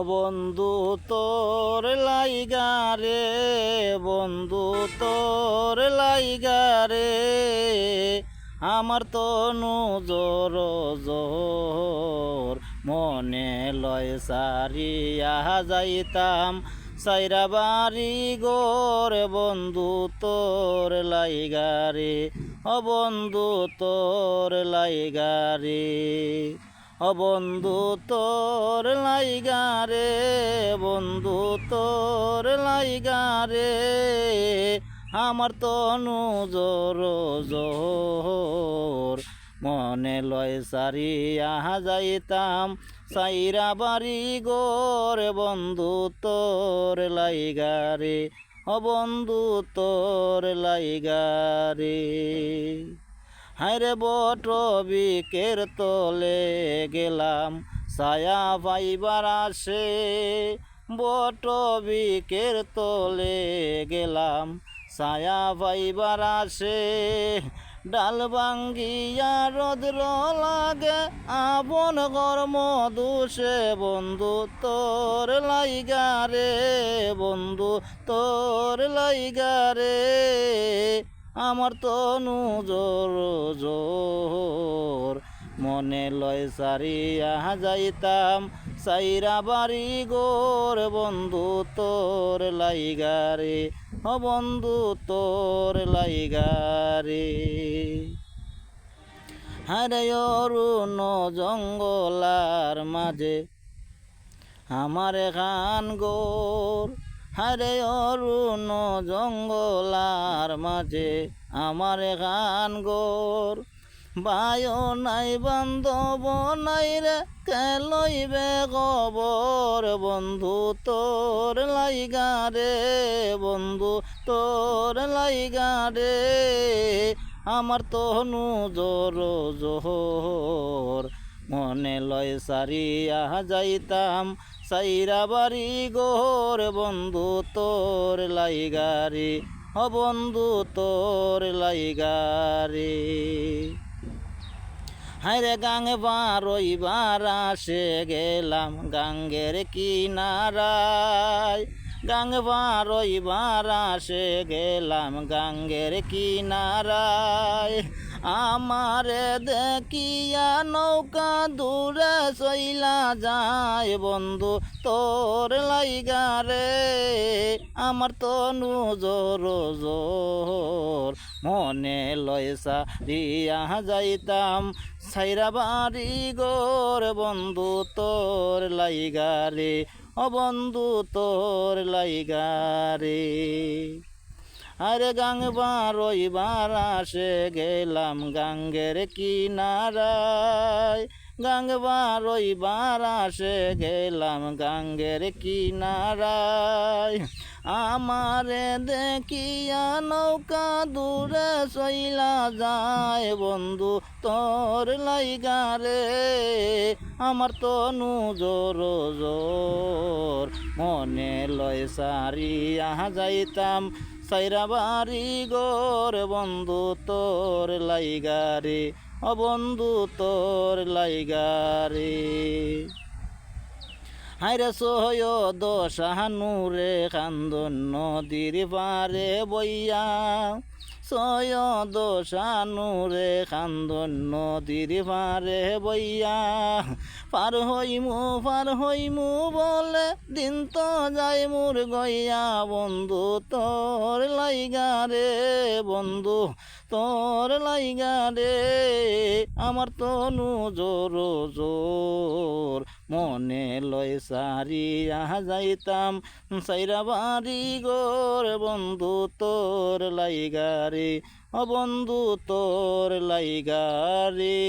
বন্ধু, তোর লাইগারে বন্ধু, তোর লাইগারে আমার তো জোর জোর, মনে লয় সারিয়া যাইতাম। সাইরা বাড়ি গোর বন্ধু, তোর লাইগারে ও বন্ধু, তোর লাইগারে বন্ধু, তোর লাইগারে বন্ধু, তোর লাইগারে আমার তনু জোর জোর মনে লয় সারিয়া যাইতাম। সাইরা বাড়ি গোর বন্ধু, তোর লাইগারে ও বন্ধু, তোর লাইগারে হায়রে বট বিকের তলে গেলাম, ছায়া পাইবার আসে। বট বিকের তলে গেলাম, ছায়া পাইবার আসে। ডাল ভাঙ্গিয়া রদ্র লাগে, আপন কর্ম দোষে বন্ধু তোর লাইগারে বন্ধু তোর লাইগারে আমার তনু জোর জোর। মনে লয় সারিয়া যাইতাম, সাইরা বাড়ি গোর। বন্ধু তোর লাইগারে ও বন্ধু তোর লাইগারে হারে অরুণ জঙ্গলার মাঝে আমার খান গোর। হারে অরুণ জঙ্গলার মাঝে আমার গান গোর। বায়ো নাই, বান্ধব নাই রে কেলইবে খবর বন্ধু তোর লাইগারে বন্ধু তোর লাইগারে আমার তনু জোর জোহর। মনে লয় সারিয়া যাইতাম। সাইরা বাড়ি গোর বন্ধু তোর লাইগারি ও বন্ধু তোর লাইগারি হায়রে গাং বারইবার আসে গেলাম গাঙ্গের কিনারায়। গাং বারইবার আসে গেলাম গাঙ্গের কিনারায়। আমারে দেখিয়া নৌকা দূরে সইলা যায় বন্ধু, তোর লাইগারে আমার তনু জোর জোর। মনে লয়সা রিয়া যাইতাম সাইরা বাড়ি গোর বন্ধু, তোর লাইগারে ও বন্ধু, তোর লাইগারে আরে গাং বারইবার আসে গেলাম গাঙ্গের কিনারায়। গাং বারইবার আসে গেলাম গাঙ্গের কিনারায়। আমারে দেখিয়া নৌকা দূরে সইলা যায় বন্ধু, তোর লাইগারে আমার তনু জোর জোর, মনে লয় সারিয়া যাইতাম। সাইরা বাড়ি গোর বন্ধু তোর লাইগারে ও বন্ধু তোর লাইগারে হাইরে সহয় দশানুরে কান্দন নদীর পারে বইয়া সয় দশানুরে কান্দন নদীর পারে বইয়া। পার হইমু পার হইমু বলে দিন তো যায় মোর গইয়া। বন্ধু তোর লাইগারে বন্ধু তোর লাইগারে আমার তনু জোর জোর। মনে লয় সারিয়া যাইতাম সাইরা বাড়ি গোর বন্ধু তোর লাইগারে ও বন্ধু তোর লাইগারে